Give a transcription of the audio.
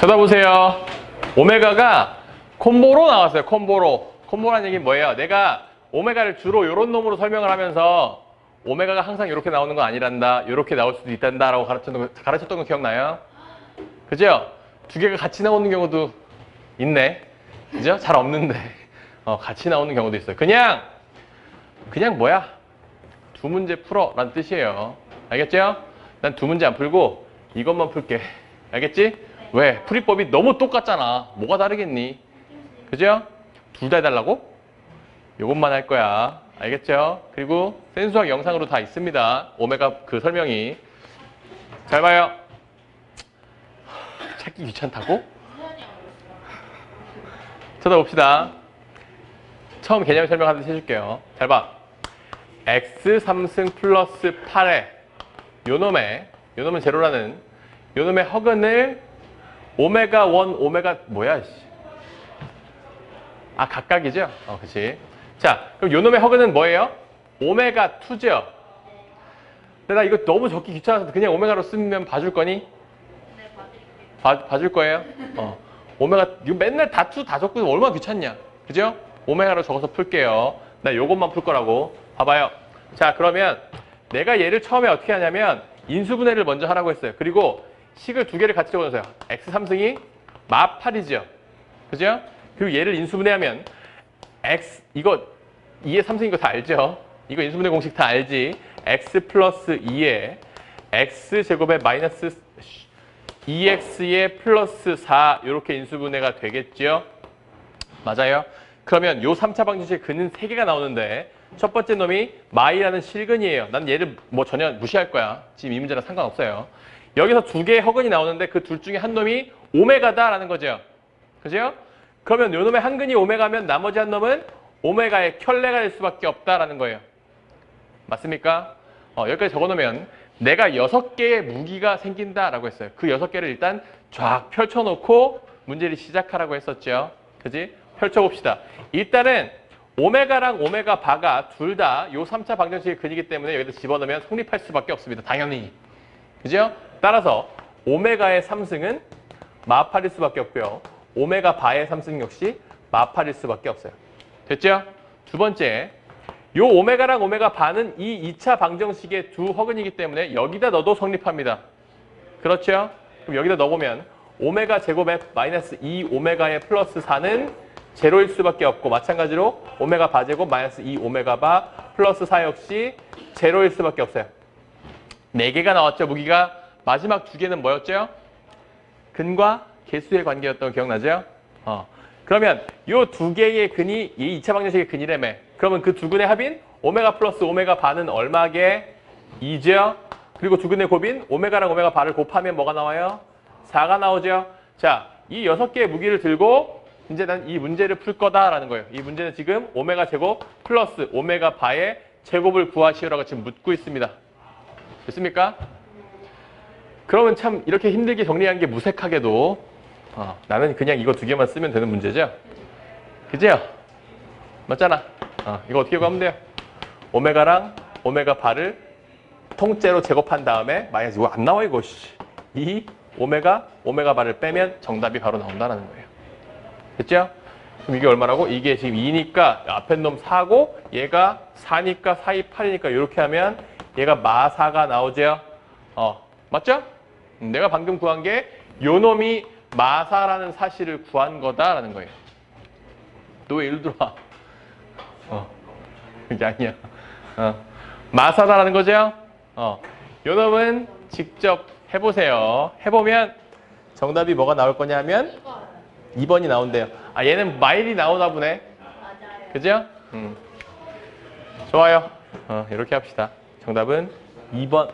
쳐다보세요. 오메가가 콤보로 나왔어요. 콤보로. 콤보라는 얘기는 뭐예요? 내가 오메가를 주로 이런 놈으로 설명을 하면서 오메가가 항상 이렇게 나오는 건 아니란다. 이렇게 나올 수도 있단다 라고 가르쳤던 거, 가르쳤던 거 기억나요? 그죠? 두 개가 같이 나오는 경우도 있네. 그죠? 잘 없는데. 어, 같이 나오는 경우도 있어요. 그냥, 그냥 뭐야? 두 문제 풀어. 라는 뜻이에요. 알겠죠? 난 두 문제 안 풀고 이것만 풀게. 알겠지? 왜? 풀이법이 너무 똑같잖아. 뭐가 다르겠니? 그죠? 둘 다 해달라고? 요것만 할 거야. 알겠죠? 그리고 센수학 영상으로 다 있습니다. 오메가 그 설명이. 잘 봐요. 찾기 귀찮다고? 쳐다봅시다. 처음 개념 설명하듯이 해줄게요. 잘 봐. x 3승 플러스 8에 요놈의 요놈은 제로라는 요놈의 허근을 오메가 1 오메가 뭐야 씨. 아 각각이죠? 어 그치 자 그럼 요놈의 허근은 뭐예요? 오메가 2죠 근데 나 이거 너무 적기 귀찮아서 그냥 오메가로 쓰면 봐줄 거니? 봐, 봐줄 거예요? 어 오메가 이거 맨날 다투 다 적고 얼마나 귀찮냐 그죠? 오메가로 적어서 풀게요 나 요것만 풀 거라고 봐봐요 자 그러면 내가 얘를 처음에 어떻게 하냐면 인수분해를 먼저 하라고 했어요 그리고 식을 두 개를 같이 적어주세요 x 3승이 마 8이죠 그죠? 그리고 얘를 인수분해하면 x 이거 2의 3승 이거 다 알죠? 이거 인수분해 공식 다 알지? x 플러스 2에 x 제곱에 마이너스 2x의 플러스 4 이렇게 인수분해가 되겠죠? 맞아요? 그러면 요 3차 방정식의 근은 3개가 나오는데 첫 번째 놈이 마이라는 실근이에요. 난 얘를 뭐 전혀 무시할 거야. 지금 이 문제랑 상관없어요. 여기서 두 개의 허근이 나오는데 그 둘 중에 한 놈이 오메가다라는 거죠. 그죠? 그러면 요 놈의 한 근이 오메가면 나머지 한 놈은 오메가의 켤레가 될 수밖에 없다라는 거예요. 맞습니까? 어, 여기까지 적어놓으면 내가 여섯 개의 무기가 생긴다라고 했어요. 그 여섯 개를 일단 쫙 펼쳐놓고 문제를 시작하라고 했었죠. 그지? 펼쳐봅시다. 일단은 오메가랑 오메가 바가 둘 다 요 3차 방정식의 근이기 때문에 여기다 집어넣으면 성립할 수밖에 없습니다. 당연히. 그죠? 따라서 오메가의 3승은 마팔일 수밖에 없고요. 오메가 바의 3승 역시 마팔일 수밖에 없어요. 됐죠? 두 번째, 요 오메가랑 오메가 바는 이 2차 방정식의 두 허근이기 때문에 여기다 넣어도 성립합니다. 그렇죠? 그럼 여기다 넣어보면 오메가 제곱에 마이너스 2 오메가의 플러스 4는 제로일 수밖에 없고 마찬가지로 오메가 바 제곱 마이너스 2 오메가 바 플러스 4 역시 제로일 수밖에 없어요. 네 개가 나왔죠. 무기가 마지막 두 개는 뭐였죠? 근과 개수의 관계였던 거 기억나죠? 어. 그러면 이 두 개의 근이 이 2차 방정식의 근이라며. 그러면 그 두 근의 합인 오메가 플러스 오메가 바는 얼마게? 2죠? 그리고 두 근의 곱인 오메가랑 오메가 바를 곱하면 뭐가 나와요? 4가 나오죠? 자, 이 여섯 개의 무기를 들고 이제 난 이 문제를 풀 거다라는 거예요. 이 문제는 지금 오메가 제곱 플러스 오메가 바의 제곱을 구하시오라고 지금 묻고 있습니다. 됐습니까? 그러면 참 이렇게 힘들게 정리한 게 무색하게도 어, 나는 그냥 이거 두 개만 쓰면 되는 문제죠? 그죠? 맞잖아. 어, 이거 어떻게 구하면 돼요? 오메가랑 오메가 바를 통째로 제곱한 다음에 마이너스 이거 안 나와 이거 씨. 이 오메가 오메가 바를 빼면 정답이 바로 나온다는 거예요. 됐죠? 그럼 이게 얼마라고? 이게 지금 2니까 앞에 놈 4고 얘가 4니까 4, 2, 8이니까 이렇게 하면 얘가 마4가 나오죠? 어, 맞죠? 음, 내가 방금 구한 게 요 놈이 마사라는 사실을 구한 거다라는 거예요. 너 왜 일로 들어와? 어, 그게 아니야. 어, 마사다라는 거죠? 어, 요 놈은 직접 해보세요. 해보면 정답이 뭐가 나올 거냐면 2번이 나온대요. 아, 얘는 마일이 나오나 보네. 그죠? 음. 좋아요. 어, 이렇게 합시다. 정답은 2번.